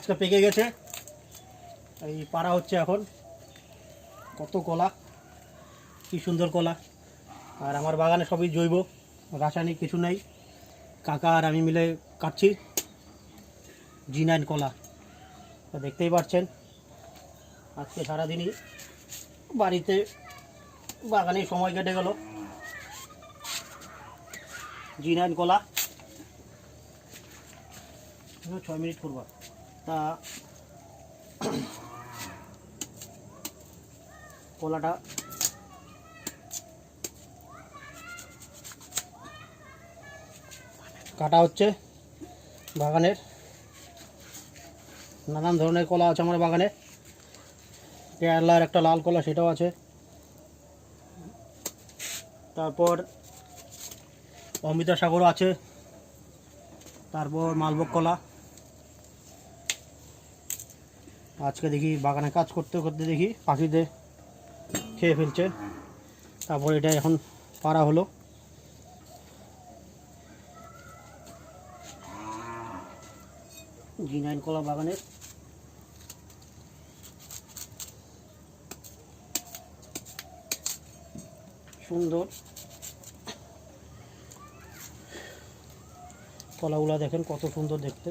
আজকে পেকে গেছে। এই পাড়া হচ্ছে এখন। কত কলা, কি সুন্দর কলা। আর আমার বাগানে সবই জৈব, রাসায়নিক কিছু নেই। কাকা আর আমি মিলে কাটছি জি নাইন কলা। দেখতেই পাচ্ছেন, আজকে সারাদিনই বাড়িতে বাগানে সময় কেটে গেল। জি নাইন কলা। ছয় মিনিট করবা। তা কলাটা কাটা হচ্ছে বাগানের নানান ধরনের কলা আছে আমার বাগানে। কেরালার একটা লাল কলা সেটাও আছে। তারপর অমৃতা সাগরও আছে। তারপর মালভোগ কলা। আজকে দেখি বাগানে কাজ করতে করতে দেখি পাখিদের খেয়ে ফেলছে। তারপর এটা এখন পাড়া হলো। জি নাইন কলা বাগানের। সুন্দর। কলাগুলা দেখেন কত সুন্দর দেখতে।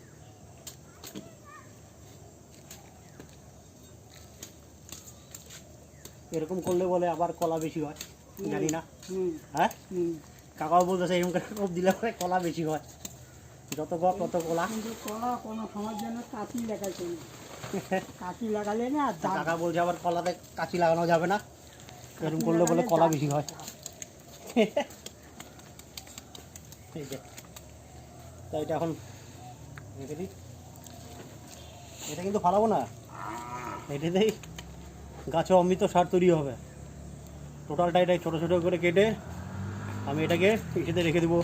এরকম করলে বলে আবার কলা বেশি হয় জানি না। হ্যাঁ? কাকাও বলতেছে এরকম কোপ দিলে পরে কলা বেশি হয়। যত গপ তত কলা। কিন্তু কলা কোনো সময় যেন কাঁচি লাগাইছে না। কাঁচি লাগালে না কাকা বলছে আবার কলাতে কাঁচি লাগানো যাবে না। এরকম করলে বলে কলা বেশি হয়। এই যে। তা এটা এখন রেখে দিই। এটা কিন্তু ফালাবো না। এটাতেই গাছে অমৃত সার তৈরি হবে। টোটালটা এটাই ছোটো ছোটো করে কেটে আমি এটাকে ইসেতে রেখে দেবো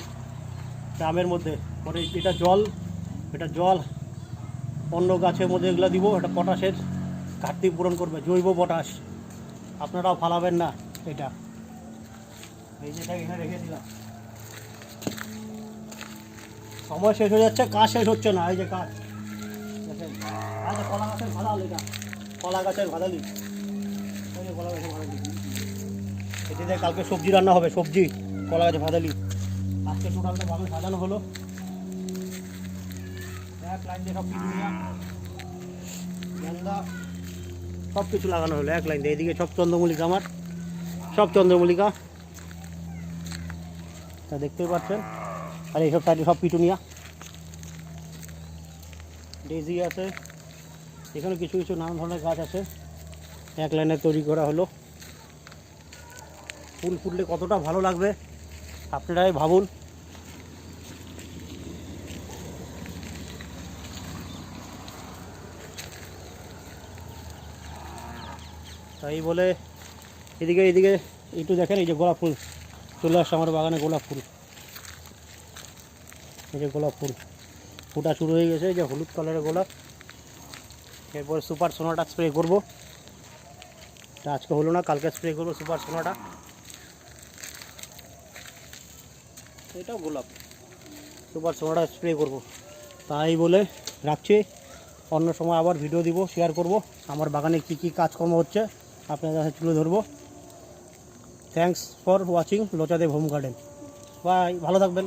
ড্রামের মধ্যে। পরে এটা জল এটা জল অন্য গাছের মধ্যে এগুলো দিব, এটা পটাশের ঘাটতি পূরণ করবে, জৈব পটাশ। আপনারাও ফালাবেন না এটা। এই যে এটা এখানে রেখে দিলাম। সময় শেষ হয়ে যাচ্ছে, কাজ শেষ হচ্ছে না, এই যে কাজ। আচ্ছা কলা গাছের ভাদাল এটা। কলা গাছের ভাদালি এই যে কলা গাছের ভাদালি এতে কালকে সবজি রান্না হবে, সবজি, কলা গাছের ভাদালি আজকে টোটালটা ভাবে সাজানো হলো। সব কিছু লাগানো হলো, এক লাইন দিয়ে। এদিকে সব চন্দ্রমল্লিকা আমার, সব চন্দ্রমল্লিকা। তা দেখতেই পাচ্ছেন? আর এইসব সাইডে সব পিটুনিয়া ডেজি আছে, এখানে কিছু কিছু নানান ধরনের গাছ আছে। এক লাইনে তৈরি করা হলো। ফুল ফুটলে কতটা ভালো লাগবে, আপনারাই ভাবুন। তাই বলে এদিকে এদিকে একটু দেখেন, এই যে গোলাপ ফুল চলে আসছে আমার বাগানে, গোলাপ ফুল। এই যে গোলাপ ফুল, ফুটা শুরু হয়ে গেছে, এই যে হলুদ কালারের গোলাপ। এরপর সুপার সোনাটা স্প্রে করব। তা আজকে হলো না কালকে স্প্রে করব সুপার সোনাটা। এটাও গোলাপ। সুপার সোনাটা স্প্রে করব। তাই বলে রাখছি। অন্য সময় আবার ভিডিও দিব শেয়ার করব। আমার বাগানে কি কি কাজকর্ম হচ্ছে আপনাদের কাছে তুলে ধরবো। থ্যাংকস ফর ওয়াচিং লোচাদেব হোম গার্ডেন বাই ভালো থাকবেন।